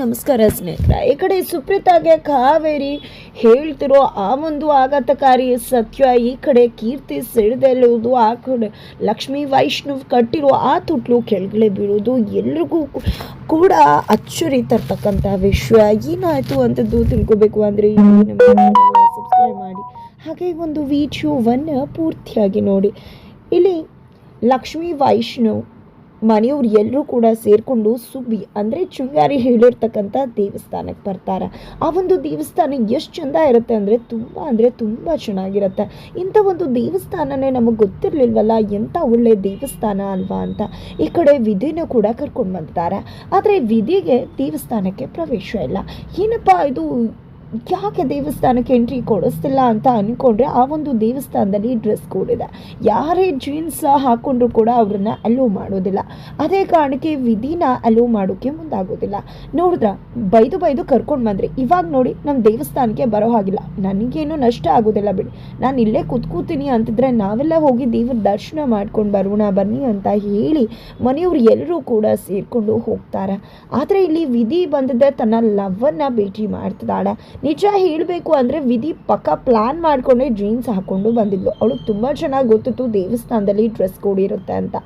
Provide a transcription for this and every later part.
ನಮಸ್ಕಾರ ಸ್ನೇಹಿತರ. ಈ ಕಡೆ ಸುಪ್ರೀತಾಗೆ ಕಾವೇರಿ ಹೇಳ್ತಿರೋ ಆ ಒಂದು ಆಘಾತಕಾರಿ ಸತ್ಯ ಈ ಕಡೆ ಕೀರ್ತಿ ಸಿಡಿದೆಲ್ಲುವುದು ಆ ಕಡೆ ಲಕ್ಷ್ಮೀ ವೈಷ್ಣವ್ ಕಟ್ಟಿರೋ ಆ ತುಟ್ಲು ಕೆಳಗಡೆ ಬೀಳೋದು ಎಲ್ರಿಗೂ ಕೂಡ ಅಚ್ಚರಿ ತರ್ತಕ್ಕಂಥ ವಿಷಯ ಏನಾಯಿತು ಅಂತದ್ದು ತಿಳ್ಕೊಬೇಕು ಅಂದರೆ ಸಬ್ಸ್ಕ್ರೈಬ್ ಮಾಡಿ. ಹಾಗೆ ಒಂದು ವಿಡಿಯೋವನ್ನು ಪೂರ್ತಿಯಾಗಿ ನೋಡಿ. ಇಲ್ಲಿ ಲಕ್ಷ್ಮೀ ವೈಷ್ಣವ್ ಮನೆಯವ್ರು ಎಲ್ಲರೂ ಕೂಡ ಸೇರಿಕೊಂಡು ಸುಬ್ಬಿ, ಅಂದರೆ ಚುಂಗಾರಿ ಹೇಳಿರ್ತಕ್ಕಂಥ ದೇವಸ್ಥಾನಕ್ಕೆ ಬರ್ತಾರೆ. ಆ ಒಂದು ದೇವಸ್ಥಾನ ಎಷ್ಟು ಚೆಂದ ಇರುತ್ತೆ ಅಂದರೆ ತುಂಬ ಅಂದರೆ ತುಂಬ ಚೆನ್ನಾಗಿರುತ್ತೆ. ಇಂಥ ಒಂದು ದೇವಸ್ಥಾನನೇ ನಮಗೆ ಗೊತ್ತಿರಲಿಲ್ವಲ್ಲ, ಎಂಥ ಒಳ್ಳೆ ದೇವಸ್ಥಾನ ಅಲ್ವಾ ಅಂತ. ಈ ಕಡೆ ವಿಧಿನ ಕೂಡ ಕರ್ಕೊಂಡು ಬಂದಿದ್ದಾರೆ. ಆದರೆ ವಿಧಿಗೆ ದೇವಸ್ಥಾನಕ್ಕೆ ಪ್ರವೇಶ ಇಲ್ಲ. ಏನಪ್ಪ ಇದು ಯಾಕೆ ದೇವಸ್ಥಾನಕ್ಕೆ ಎಂಟ್ರಿ ಕೊಡಿಸ್ತಿಲ್ಲ ಅಂತ ಅಂದ್ಕೊಂಡ್ರೆ ಆ ಒಂದು ದೇವಸ್ಥಾನದಲ್ಲಿ ಡ್ರೆಸ್ ಕೋಡ್ ಇದೆ. ಯಾರೇ ಜೀನ್ಸ್ ಹಾಕೊಂಡ್ರು ಕೂಡ ಅವ್ರನ್ನ ಅಲೋ ಮಾಡೋದಿಲ್ಲ. ಅದೇ ಕಾರಣಕ್ಕೆ ವಿಧಿನ ಅಲೋ ಮಾಡೋಕ್ಕೆ ಮುಂದಾಗೋದಿಲ್ಲ. ನೋಡಿದ್ರ, ಬೈದು ಬೈದು ಕರ್ಕೊಂಡು ಬಂದ್ರಿ. ಇವಾಗ ನೋಡಿ ನಮ್ಮ ದೇವಸ್ಥಾನಕ್ಕೆ ಬರೋ ಹಾಗಿಲ್ಲ. ನನಗೇನು ನಷ್ಟ ಆಗೋದಿಲ್ಲ ಬಿಡಿ. ನಾನು ಇಲ್ಲೇ ಕೂತ್ಕೋತೀನಿ ಅಂತಿದ್ರೆ ನಾವೆಲ್ಲ ಹೋಗಿ ದೇವ್ರ ದರ್ಶನ ಮಾಡ್ಕೊಂಡು ಬರೋಣ, ಬನ್ನಿ ಅಂತ ಹೇಳಿ ಮನೆಯವ್ರು ಎಲ್ಲರೂ ಕೂಡ ಸೇರಿಕೊಂಡು ಹೋಗ್ತಾರೆ. ಆದರೆ ಇಲ್ಲಿ ವಿಧಿ ಬಂದಿದ್ದೆ ತನ್ನ ಲವ್ವನ್ನ ಭೇಟಿ ಮಾಡ್ತಿದ್ದಾಳೆ. ನಿಜ ಹೇಳಬೇಕು ಅಂದರೆ ವಿಧಿ ಪಕ್ಕ ಪ್ಲ್ಯಾನ್ ಮಾಡಿಕೊಂಡೇ ಜೀನ್ಸ್ ಹಾಕ್ಕೊಂಡು ಬಂದಿದ್ಲು. ಅವಳು ತುಂಬ ಚೆನ್ನಾಗಿ ಗೊತ್ತಿತ್ತು ದೇವಸ್ಥಾನದಲ್ಲಿ ಡ್ರೆಸ್ ಕೋಡ್ ಇರುತ್ತೆ ಅಂತ.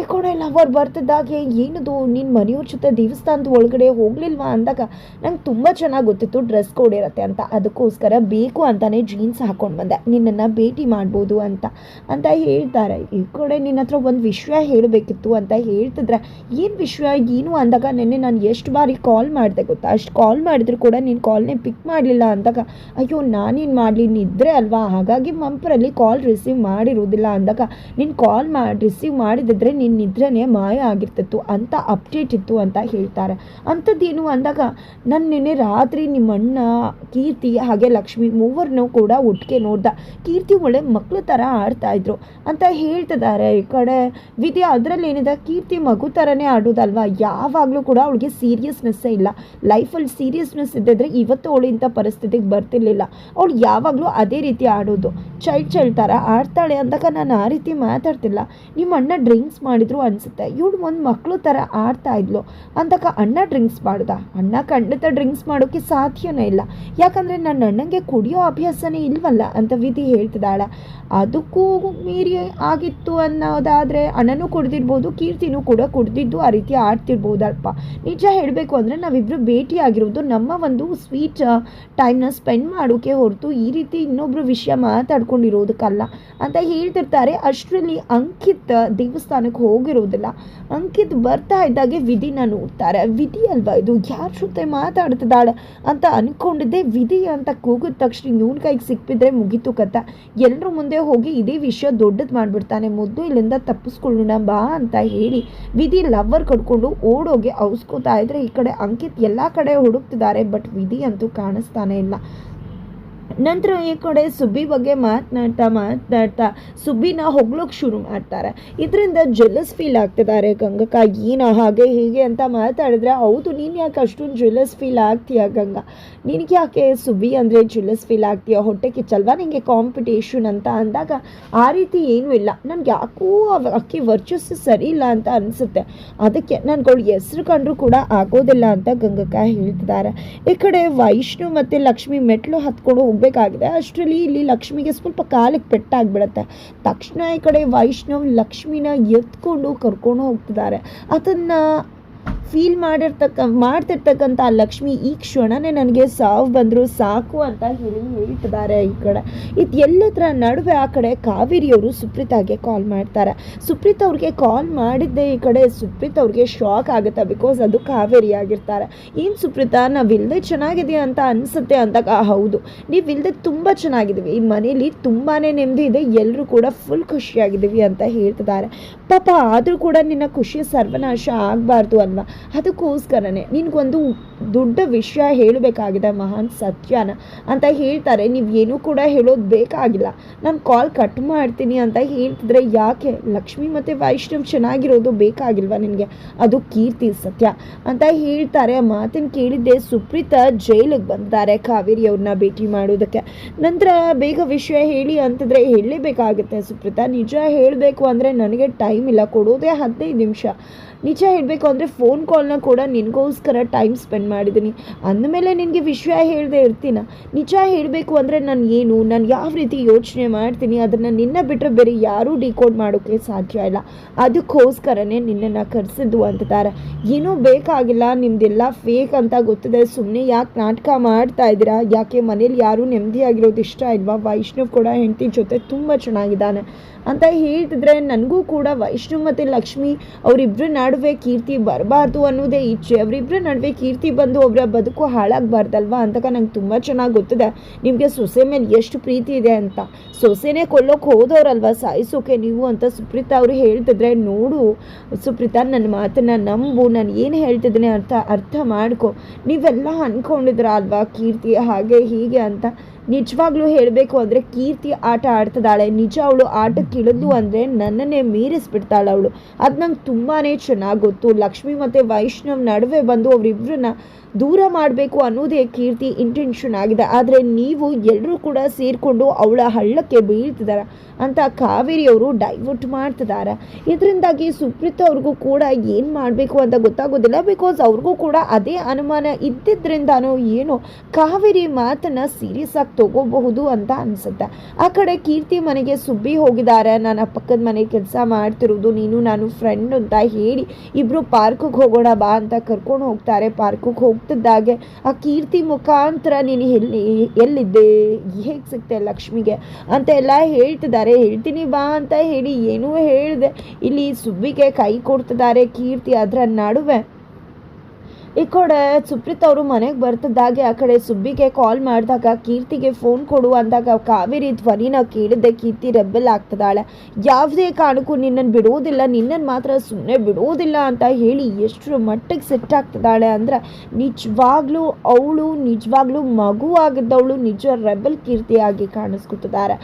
ಈ ಕಡೆ ಲವರ್ ಬರ್ತಿದ್ದಾಗೆ, ಏನದು? ನಿನ್ನ ಮನೆಯವ್ರ ಜೊತೆ ದೇವಸ್ಥಾನದ ಒಳಗಡೆ ಹೋಗ್ಲಿಲ್ವಾ? ಅಂದಾಗ, ನಂಗೆ ತುಂಬ ಚೆನ್ನಾಗಿ ಗೊತ್ತಿತ್ತು ಡ್ರೆಸ್ ಕೋಡ್ ಇರುತ್ತೆ ಅಂತ. ಅದಕ್ಕೋಸ್ಕರ ಬೇಕು ಅಂತಾನೆ ಜೀನ್ಸ್ ಹಾಕ್ಕೊಂಡು ಬಂದೆ. ನಿನ್ನನ್ನು ಭೇಟಿ ಮಾಡ್ಬೋದು ಅಂತ. ಅಂತ ಹೇಳ್ತಾರೆ. ಈ ಕಡೆ ನಿನ್ನ ಹತ್ರ ಒಂದು ವಿಷಯ ಹೇಳಬೇಕಿತ್ತು ಅಂತ ಹೇಳ್ತಿದ್ರೆ, ಏನು ವಿಷಯ ಏನು? ಅಂದಾಗ, ನೆನ್ನೆ ನಾನು ಎಷ್ಟು ಬಾರಿ ಕಾಲ್ ಮಾಡಿದೆ ಗೊತ್ತಾ? ಅಷ್ಟು ಕಾಲ್ ಮಾಡಿದ್ರು ಕೂಡ ನೀನು ಕಾಲ್ನೇ ಪಿಕ್ ಮಾಡಲಿಲ್ಲ. ಅಂದಾಗ, ಅಯ್ಯೋ, ನಾನೇನು ಮಾಡಲಿ? ನಿದ್ರೆ ಅಲ್ವಾ? ಹಾಗಾಗಿ ಮಂಪರಲ್ಲಿ ಕಾಲ್ ರಿಸೀವ್ ಮಾಡಿರೋದಿಲ್ಲ ಅಂದಾಗ ನಿನ್ನ ಕಾಲ್ ಮಾಡಿ ರಿಸೀವ್ ಮಾಡಿದಿದ್ರೆ ನಿನ್ನ ನಿದ್ರೆನೇ ಮಾಯ ಆಗಿರ್ತಿತ್ತು ಅಂತ ಅಪ್ಡೇಟ್ ಇತ್ತು ಅಂತ ಹೇಳ್ತಾರೆ. ಅಂಥದ್ದೇನು ಅಂದಾಗ ನಾನು ನಿನ್ನೆ ರಾತ್ರಿ ನಿಮ್ಮ ಅಣ್ಣ ಕೀರ್ತಿ ಹಾಗೆ ಲಕ್ಷ್ಮಿ ಮೂವರನ್ನೂ ಕೂಡ ಒಟ್ಟಿಗೆ ನೋಡ್ದ. ಕೀರ್ತಿ ಒಳ್ಳೆ ಮಕ್ಕಳು ಥರ ಆಡ್ತಾ ಇದ್ರು. ಅಂತ ಹೇಳ್ತಿದ್ದಾರೆ ಈ ಕಡೆ. ವಿದ್ಯಾ, ಅದರಲ್ಲಿ ಏನಿದೆ? ಕೀರ್ತಿ ಮಗು ಥರನೇ ಆಡೋದಲ್ವಾ? ಯಾವಾಗಲೂ ಕೂಡ ಅವಳಿಗೆ ಸೀರಿಯಸ್ನೆಸ್ಸೇ ಇಲ್ಲ. ಲೈಫಲ್ಲಿ ಸೀರಿಯಸ್ನೆಸ್ ಇದ್ದಿದ್ರೆ ಇವತ್ತು ಅವಳು ಇಂಥ ಪರಿಸ್ಥಿತಿಗೆ ಬರ್ತಿರ್ಲಿಲ್ಲ. ಅವಳು ಯಾವಾಗಲೂ ಅದೇ ರೀತಿ ಆಡೋದು. ಚೈಲ್ಡ್ ಚೈಲ್ಡ್ ಥರ ಆಡ್ತಾಳೆ ಅಂದಾಗ ನಾನು ಆ ರೀತಿ ಮಾತಾಡ್ತಿಲ್ಲ. ನಿಮ್ಮ ಅಣ್ಣ ಡ್ರಿಂಕ್ಸ್ ಮಾಡಿದ್ರು ಅನಿಸುತ್ತೆ. ಇವಳು ಒಂದು ಮಕ್ಕಳು ಥರ ಆಡ್ತಾ ಇದ್ಲು. ಅಂತಕ ಅಣ್ಣ ಡ್ರಿಂಕ್ಸ್ ಮಾಡ್ದ? ಅಣ್ಣ ಖಂಡಿತ ಡ್ರಿಂಕ್ಸ್ ಮಾಡೋಕ್ಕೆ ಸಾಧ್ಯನೇ ಇಲ್ಲ. ಯಾಕಂದರೆ ನನ್ನ ಅಣ್ಣಂಗೆ ಕುಡಿಯೋ ಅಭ್ಯಾಸನೇ ಇಲ್ವಲ್ಲ ಅಂತ ವಿಧಿ ಹೇಳ್ತಿದ್ದಾಳೆ. ಅದಕ್ಕೂ ಮೀರಿ ಆಗಿತ್ತು ಅನ್ನೋದಾದರೆ ಅಣ್ಣನೂ ಕುಡ್ದಿರ್ಬೋದು, ಕೀರ್ತಿನೂ ಕೂಡ ಕುಡ್ದಿದ್ದು ಆ ರೀತಿ ಆಡ್ತಿರ್ಬೋದಲ್ಪ. ನಿಜ ಹೇಳಬೇಕು ಅಂದರೆ ನಾವಿಬ್ಬರು ಭೇಟಿಯಾಗಿರೋದು ನಮ್ಮ ಒಂದು ಸ್ವೀಟ್ ಟೈಮ್ನ ಸ್ಪೆಂಡ್ ಮಾಡೋಕ್ಕೆ ಹೊರತು ಈ ರೀತಿ ಇನ್ನೊಬ್ಬರು ವಿಷಯ ಮಾತಾಡ್ಕೊಂಡಿರೋದಕ್ಕಲ್ಲ ಅಂತ ಹೇಳ್ತಿರ್ತಾರೆ. ಅಷ್ಟರಲ್ಲಿ ಅಂಕಿತ್ ದೇವಸ್ಥಾನಕ್ಕೆ ಹೋಗಿರೋದಿಲ್ಲ ಅಂಕಿತ್ ಬರ್ತಾ ಇದ್ದಾಗೆ ವಿಧಿನ ನೋಡ್ತಾರೆ. ವಿಧಿ ಅಲ್ವಾ ಇದು? ಯಾರ ಜೊತೆ ಮಾತಾಡ್ತಿದ್ದಾಳೆ ಅಂತ ಅನ್ಕೊಂಡಿದ್ದೆ. ವಿಧಿ ಅಂತ ಕೂಗಿದ ತಕ್ಷಣ ಇವನ್ ಕೈಗೆ ಸಿಕ್ಕಿದ್ರೆ ಮುಗೀತು ಕತ್ತ ಎಲ್ಲರ ಮುಂದೆ ಹೋಗಿ ಇದೇ ವಿಷಯ ದೊಡ್ಡದು ಮಾಡಿಬಿಡ್ತಾನೆ. ಮುದ್ದು ಇಲ್ಲಿಂದ ತಪ್ಪಿಸ್ಕೊಳ್ಳೋಣ ಬಾ ಅಂತ ಹೇಳಿ ವಿಧಿ ಲವ್ವರ್ ಕಡ್ಕೊಂಡು ಓಡೋಗಿ ಔಸ್ಕೋತಾ ಇದ್ರೆ ಈ ಕಡೆ ಅಂಕಿತ್ ಎಲ್ಲ ಕಡೆ ಹುಡುಕ್ತಿದ್ದಾರೆ. ಬಟ್ ವಿಧಿ ಅಂತೂ ಕಾಣಿಸ್ತಾನೆ ಇಲ್ಲ. ನಂತರ ಈ ಕಡೆ ಸುಬ್ಬಿ ಬಗ್ಗೆ ಮಾತನಾಡ್ತಾ ಮಾತನಾಡ್ತಾ ಸುಬ್ಬಿನ ಹೊಗಳೋಕೆ ಶುರು ಮಾಡ್ತಾರೆ. ಇದರಿಂದ ಜೆಲಸ್ ಫೀಲ್ ಆಗ್ತಿದ್ದಾರೆ. ಗಂಗಕ್ಕ ಏನೋ ಹಾಗೆ ಹೀಗೆ ಅಂತ ಮಾತಾಡಿದ್ರೆ, ಹೌದು, ನೀನು ಯಾಕೆ ಅಷ್ಟೊಂದು ಜೆಲಸ್ ಫೀಲ್ ಆಗ್ತೀಯ ಗಂಗಾ? ನಿನಗೆ ಯಾಕೆ ಸುಬ್ಬಿ ಅಂದರೆ ಜೆಲಸ್ ಫೀಲ್ ಆಗ್ತೀಯ? ಹೊಟ್ಟೆ ಕಿಚ್ಚಲ್ವಾ ನಿನಗೆ ಕಾಂಪಿಟೇಷನ್ ಅಂತ? ಅಂದಾಗ, ಆ ರೀತಿ ಏನೂ ಇಲ್ಲ. ನನಗೆ ಯಾಕೋ ಅಕ್ಕಿ ವರ್ಚಸ್ ಸರಿ ಇಲ್ಲ ಅಂತ ಅನಿಸುತ್ತೆ. ಅದಕ್ಕೆ ನನ್ಗಳು ಹೆಸ್ರು ಕಂಡ್ರೂ ಕೂಡ ಆಗೋದಿಲ್ಲ ಅಂತ ಗಂಗಕ್ಕ ಹೇಳ್ತಿದ್ದಾರೆ. ಈ ಕಡೆ ವೈಷ್ಣು ಮತ್ತು ಲಕ್ಷ್ಮಿ ಮೆಟ್ಲು ಹತ್ಕೊಂಡು ಹೋಗಬೇಕಾಗಿದೆ. ಅಷ್ಟರಲ್ಲಿ ಇಲ್ಲಿ ಲಕ್ಷ್ಮಿಗೆ ಸ್ವಲ್ಪ ಕಾಲಿಗೆ ಪೆಟ್ಟಾಗ್ಬಿಡತ್ತೆ. ತಕ್ಷಣ ಈ ಕಡೆ ವೈಷ್ಣವ್ ಲಕ್ಷ್ಮಿನ ಎತ್ಕೊಂಡು ಕರ್ಕೊಂಡು ಹೋಗ್ತಿದ್ದಾರೆ. ಅದನ್ನು ಫೀಲ್ ಮಾಡಿರ್ತಕ್ಕ, ಮಾಡ್ತಿರ್ತಕ್ಕಂಥ ಲಕ್ಷ್ಮಿ ಈ ಕ್ಷಣನೇ ನನಗೆ ಸಾವು ಬಂದರೂ, ಸಾಕು ಅಂತ ಹೇಳಿ ಹೇಳ್ತಿದ್ದಾರೆ ಈ ಕಡೆ. ಇದು ಎಲ್ಲದರ ನಡುವೆ ಆ ಕಡೆ ಕಾವೇರಿಯವರು ಸುಪ್ರೀತಾಗೆ ಕಾಲ್ ಮಾಡ್ತಾರೆ. ಸುಪ್ರೀತ್ ಅವ್ರಿಗೆ ಕಾಲ್ ಮಾಡಿದ್ದೆ ಈ ಕಡೆ ಸುಪ್ರೀತ್ ಅವ್ರಿಗೆ ಶಾಕ್ ಆಗುತ್ತೆ ಬಿಕಾಸ್ ಅದು ಕಾವೇರಿ ಆಗಿರ್ತಾರೆ. ಏನು ಸುಪ್ರೀತಾ ನಾವಿಲ್ಲದೆ ಚೆನ್ನಾಗಿದೆಯಾ ಅಂತ ಅನಿಸುತ್ತೆ ಅಂತ ಹೌದು. ನೀವಿಲ್ಲದೆ ತುಂಬ ಚೆನ್ನಾಗಿದ್ದೀವಿ. ಈ ಮನೇಲಿ ತುಂಬಾ ನೆಮ್ಮದಿ ಇದೆ. ಎಲ್ಲರೂ ಕೂಡ ಫುಲ್ ಖುಷಿಯಾಗಿದ್ದೀವಿ ಅಂತ ಹೇಳ್ತಿದ್ದಾರೆ. ಪಾಪ ಆದರೂ ಕೂಡ ನಿನ್ನ ಖುಷಿ ಸರ್ವನಾಶ ಆಗಬಾರ್ದು ಅಲ್ವಾ? ಅದಕ್ಕೋಸ್ಕರನೇ ನಿನಗೊಂದು ದೊಡ್ಡ ವಿಷಯ ಹೇಳಬೇಕಾಗಿದೆ ಮಹಾನ್ ಸತ್ಯನ ಅಂತ ಹೇಳ್ತಾರೆ. ನೀವು ಏನೂ ಕೂಡ ಹೇಳೋದು ಬೇಕಾಗಿಲ್ಲ. ನಾನು ಕಾಲ್ ಕಟ್ ಮಾಡ್ತೀನಿ ಅಂತ ಹೇಳ್ತಿದ್ರೆ ಯಾಕೆ? ಲಕ್ಷ್ಮಿ ಮತ್ತು ವೈಷ್ಣವ್ ಚೆನ್ನಾಗಿರೋದು ಬೇಕಾಗಿಲ್ವಾ ನಿನಗೆ? ಅದು ಕೀರ್ತಿ ಸತ್ಯ ಅಂತ ಹೇಳ್ತಾರೆ. ಆ ಮಾತನ್ನು ಕೇಳಿದ್ದೆ ಸುಪ್ರೀತಾ ಜೈಲಿಗೆ ಬಂದಿದ್ದಾರೆ ಕಾವೇರಿ ಅವ್ರನ್ನ ಭೇಟಿ ಮಾಡೋದಕ್ಕೆ. ನಂತರ ಬೇಗ ವಿಷಯ ಹೇಳಿ ಅಂತಂದರೆ ಹೇಳಲೇಬೇಕಾಗುತ್ತೆ ಸುಪ್ರೀತಾ. ನಿಜ ಹೇಳಬೇಕು ಅಂದರೆ ನನಗೆ ಟೈಮ್ ಇಲ್ಲ. ಕೊಡೋದೇ ಹದಿನೈದು ನಿಮಿಷ. ನಿಜ ಹೇಳಬೇಕು ಅಂದರೆ ಫೋನ್ ಕಾಲ್ನ ಕೂಡ ನಿನಗೋಸ್ಕರ ಟೈಮ್ ಸ್ಪೆಂಡ್ ಮಾಡಿದ್ದೀನಿ ಅಂದಮೇಲೆ ನಿನಗೆ ವಿಷಯ ಹೇಳದೆ ಇರ್ತೀನ. ನಿಜ ಹೇಳಬೇಕು ಅಂದರೆ ನಾನು ಏನು? ನಾನು ಯಾವ ರೀತಿ ಯೋಚನೆ ಮಾಡ್ತೀನಿ? ಅದನ್ನು ನಿನ್ನ ಬಿಟ್ಟರೆ ಬೇರೆ ಯಾರೂ ಡಿಕೋಡ್ ಮಾಡೋಕ್ಕೆ ಸಾಧ್ಯ ಇಲ್ಲ. ಅದಕ್ಕೋಸ್ಕರನೇ ನಿನ್ನನ್ನು ಕರೆಸಿದ್ದು ಅಂತಿದ್ದಾರೆ. ಏನೂ ಬೇಕಾಗಿಲ್ಲ. ನಿಮ್ಮದೆಲ್ಲ ಫೇಕ್ ಅಂತ ಗೊತ್ತಿದೆ. ಸುಮ್ಮನೆ ಯಾಕೆ ನಾಟಕ ಮಾಡ್ತಾ ಇದ್ದೀರಾ? ಯಾಕೆ ಮನೇಲಿ ಯಾರೂ ನೆಮ್ಮದಿಯಾಗಿರೋದು ಇಷ್ಟ ಇಲ್ವಾ? ವೈಷ್ಣವ್ ಕೂಡ ಹೆಂಡತಿ ಜೊತೆ ತುಂಬ ಚೆನ್ನಾಗಿದ್ದಾನೆ. ಅಂತ ಹೇಳ್ತಿದ್ರೆ ನನಗೂ ಕೂಡ ವೈಷ್ಣು ಮತ್ತು ಲಕ್ಷ್ಮಿ ಅವರಿಬ್ಬರ ನಡುವೆ ಕೀರ್ತಿ ಬರಬಾರ್ದು ಅನ್ನೋದೇ ಇಚ್ಛೆ ಅವರಿಬ್ಬರ ನಡುವೆ ಕೀರ್ತಿ ಬಂದು ಒಬ್ಬರ ಬದುಕು ಹಾಳಾಗಬಾರ್ದಲ್ವಾ ಅಂತಕ ನಂಗೆ ತುಂಬ ಚೆನ್ನಾಗಿ ಗೊತ್ತಿದೆ. ನಿಮಗೆ ಸೊಸೆ ಮೇಲೆ ಎಷ್ಟು ಪ್ರೀತಿ ಇದೆ ಅಂತ. ಸೊಸೆನೇ ಕೊಲ್ಲೋಕೆ ಹೋದವ್ರಲ್ವಾ ಸಾಯಿಸೋಕೆ ನೀವು ಅಂತ ಸುಪ್ರೀತಾ ಅವರು ಹೇಳ್ತಿದ್ರೆ ನೋಡು ಸುಪ್ರೀತಾ ನನ್ನ ಮಾತನ್ನು ನಂಬು, ನಾನು ಏನು ಹೇಳ್ತಿದ್ದೀನಿ ಅರ್ಥ ಅರ್ಥ ಮಾಡ್ಕೊ. ನೀವೆಲ್ಲ ಅಂದ್ಕೊಂಡಿದ್ರ ಅಲ್ವಾ ಕೀರ್ತಿ ಹಾಗೆ ಹೀಗೆ ಅಂತ. ನಿಜವಾಗ್ಲೂ ಹೇಳಬೇಕು ಅಂದರೆ ಕೀರ್ತಿ ಆಟ ಆಡ್ತಿದ್ದಾಳೆ. ನಿಜ ಅವಳು ಆಟಕ್ಕೆ ಇಳಿದ್ಲು ಅಂದರೆ ನನ್ನನ್ನೇ ಮೀರಿಸ್ಬಿಡ್ತಾಳೆ ಅವಳು. ಅದು ನಂಗೆ ತುಂಬಾ ಚೆನ್ನಾಗಿ ಗೊತ್ತು. ಲಕ್ಷ್ಮಿ ಮತ್ತು ವೈಷ್ಣವ್ ನಡುವೆ ಬಂದು ಅವರಿಬ್ಬರನ್ನ ದೂರ ಮಾಡಬೇಕು ಅನ್ನೋದೇ ಕೀರ್ತಿ ಇಂಟೆನ್ಷನ್ ಆಗಿದೆ. ಆದರೆ ನೀವು ಎಲ್ಲರೂ ಕೂಡ ಸೇರಿಕೊಂಡು ಅವಳ ಹಳ್ಳಕ್ಕೆ ಬೀಳ್ತಿದ್ದಾರೆ ಅಂತ ಕಾವೇರಿ ಅವರು ಡೈವರ್ಟ್ ಮಾಡ್ತಿದ್ದಾರೆ ಇದರಿಂದಾಗಿ ಸುಪ್ರೀತ್ ಅವ್ರಿಗೂ ಕೂಡ ಏನು ಮಾಡಬೇಕು ಅಂತ ಗೊತ್ತಾಗೋದಿಲ್ಲ. ಬಿಕಾಸ್ ಅವ್ರಿಗೂ ಕೂಡ ಅದೇ ಅನುಮಾನ ಇದ್ದಿದ್ರಿಂದಾನೋ ಏನೋ ಕಾವೇರಿ ಮಾತನ್ನು ಸೀರಿಯಸ್ ತಗೋಬಹುದು ಅಂತ ಅನಿಸುತ್ತೆ. ಆ ಕಡೆ ಕೀರ್ತಿ ಮನೆಗೆ ಸುಬ್ಬಿ ಹೋಗಿದ್ದಾರೆ. ನಾನು ಪಕ್ಕದ ಮನೆ ಕೆಲಸ ಮಾಡ್ತಿರೋದು ನೀನು, ನಾನು ಫ್ರೆಂಡ್ ಅಂತ ಹೇಳಿ ಇಬ್ಬರು ಪಾರ್ಕಿಗೆ ಹೋಗೋಣ ಬಾ ಅಂತ ಕರ್ಕೊಂಡು ಹೋಗ್ತಾರೆ. ಪಾರ್ಕಿಗೆ ಹೋಗ್ತಿದ್ದಾಗೆ ಆ ಕೀರ್ತಿ ಮುಖಾಂತರ ನೀನು ಎಲ್ಲಿ, ಎಲ್ಲಿದ್ದೆ? ಹೇಗೆ ಸಿಗ್ತೆ ಲಕ್ಷ್ಮಿಗೆ? ಅಂತ ಎಲ್ಲ ಹೇಳ್ತಿದ್ದಾರೆ. ಹೇಳ್ತೀನಿ ಬಾ ಅಂತ ಹೇಳಿ ಏನೂ ಹೇಳಿದೆ. ಇಲ್ಲಿ ಸುಬ್ಬಿಗೆ ಕೈ ಕೊಡ್ತಿದ್ದಾರೆ ಕೀರ್ತಿ. ಅದರ ನಡುವೆ ಈ ಕಡೆ ಸುಪ್ರೀತ್ ಅವರು ಮನೆಗೆ ಬರ್ತಿದ್ದಾಗೆ, ಆ ಕಡೆ ಸುಬ್ಬಿಗೆ ಕಾಲ್ ಮಾಡಿದಾಗ ಕೀರ್ತಿಗೆ ಫೋನ್ ಕೊಡು ಅಂದಾಗ ಕಾವೇರಿ ಧ್ವನಿನ ಕೇಳಿದ್ದೆ. ಕೀರ್ತಿ ರೆಬ್ಬೆಲ್ ಆಗ್ತದಾಳೆ ಯಾವುದೇ ಕಾರಣಕ್ಕೂ ನಿನ್ನನ್ನು ಬಿಡೋದಿಲ್ಲ ನಿನ್ನನ್ನು ಮಾತ್ರ ಸುಮ್ಮನೆ ಬಿಡೋದಿಲ್ಲ ಅಂತ ಹೇಳಿ ಎಷ್ಟರ ಮಟ್ಟಿಗೆ ಸೆಟ್ ಆಗ್ತದಾಳೆ ಅಂದ್ರೆ, ನಿಜವಾಗ್ಲೂ ಅವಳು, ನಿಜವಾಗ್ಲೂ ಮಗು ಆಗಿದ್ದವಳು ನಿಜ ರೆಬಲ್ ಕೀರ್ತಿಯಾಗಿ ಕಾಣಿಸ್ಕೊತಿದ್ದಾರೆ.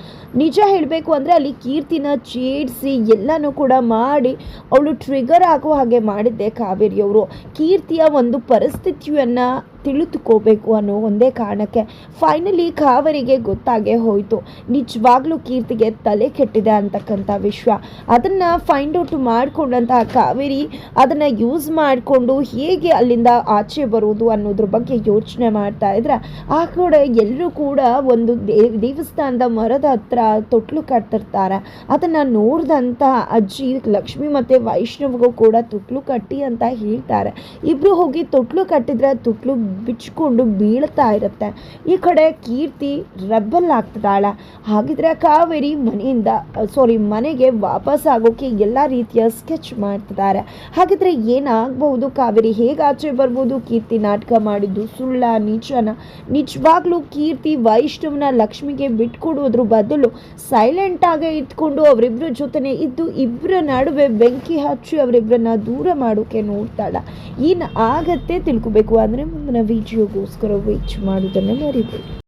ನಿಜ ಹೇಳಬೇಕು ಅಂದರೆ ಅಲ್ಲಿ ಕೀರ್ತಿನ ಚೇಡಿಸಿ ಎಲ್ಲನೂ ಕೂಡ ಮಾಡಿ ಅವಳು ಟ್ರಿಗರ್ ಆಗೋ ಹಾಗೆ ಮಾಡಿದ್ದೆ ಕಾವೇರಿಯವರು. ಕೀರ್ತಿಯ ಒಂದು ಪರಿಸ್ಥಿತಿಯನ್ನು ತಿಳಿದುಕೋಬೇಕು ಅನ್ನೋ ಒಂದೇ ಕಾರಣಕ್ಕೆ ಫೈನಲಿ ಕಾವರಿಗೆ ಗೊತ್ತಾಗೇ ಹೋಯಿತು. ನಿಜವಾಗ್ಲೂ ಕೀರ್ತಿಗೆ ತಲೆ ಕೆಟ್ಟಿದೆ ಅಂತಕ್ಕಂಥ ವಿಷಯ ಅದನ್ನು ಫೈಂಡ್ ಔಟ್ ಮಾಡಿಕೊಂಡಂತಹ ಕಾವೇರಿ ಅದನ್ನು ಯೂಸ್ ಮಾಡಿಕೊಂಡು ಹೇಗೆ ಅಲ್ಲಿಂದ ಆಚೆ ಬರುವುದು ಅನ್ನೋದ್ರ ಬಗ್ಗೆ ಯೋಚನೆ ಮಾಡ್ತಾ ಇದ್ರೆ ಆ ಕಡೆ ಎಲ್ಲರೂ ಕೂಡ ಒಂದು ದೇವ್ ದೇವಸ್ಥಾನದ ಮರದ ಹತ್ರ ತೊಟ್ಲು ಕಟ್ತಿರ್ತಾರೆ. ಅದನ್ನು ನೋಡಿದಂಥ ಅಜ್ಜಿ ಲಕ್ಷ್ಮಿ ಮತ್ತು ವೈಷ್ಣವ್ಗೂ ಕೂಡ ತೊಟ್ಲು ಕಟ್ಟಿ ಅಂತ ಹೇಳ್ತಾರೆ. ಇಬ್ಬರು ಹೋಗಿ ತೊಟ್ಲು ಕಟ್ಟಿದ್ರೆ ತೊಟ್ಲು ಬಿಚ್ಕೊಂಡು ಬೀಳ್ತಾ ಇರುತ್ತೆ. ಈ ಕಡೆ ಕೀರ್ತಿ ರಬ್ಬಲ್ ಆಗ್ತದಾಳ ಹಾಗಿದ್ರೆ ಕಾವೇರಿ ಮನೆಯಿಂದ ಸಾರಿ ಮನೆಗೆ ವಾಪಸ್ ಆಗೋಕೆ ಎಲ್ಲ ರೀತಿಯ ಸ್ಕೆಚ್ ಮಾಡ್ತಿದ್ದಾರೆ. ಹಾಗಿದ್ರೆ ಏನಾಗ್ಬಹುದು? ಕಾವೇರಿ ಹೇಗೆ ಆಚೆ ಬರ್ಬೋದು? ಕೀರ್ತಿ ನಾಟಕ ಮಾಡಿದ್ದು ಸುಳ್ಳ ನಿಜನ ನಿಜವಾಗ್ಲೂ ಕೀರ್ತಿ ವೈಷ್ಣವನ ಲಕ್ಷ್ಮಿಗೆ ಬಿಟ್ಕೊಡೋದ್ರ ಬದಲು ಸೈಲೆಂಟ್ ಆಗೇ ಇಟ್ಕೊಂಡು ಅವರಿಬ್ಬರ ಜೊತೆನೆ ಇದ್ದು ಇಬ್ಬರ ನಡುವೆ ಬೆಂಕಿ ಹಚ್ಚಿ ಅವರಿಬ್ಬರನ್ನ ದೂರ ಮಾಡೋಕೆ ನೋಡ್ತಾಳ. ಏನು ಆಗತ್ತೆ ತಿಳ್ಕೊಬೇಕು? ಅಂದರೆ ಮುಂದಿನ ವಿಡಿಯೋಗೋಸ್ಕರ ವೇಟ್ ಮಾಡೋದನ್ನು ಮರಿಬೇಡಿ.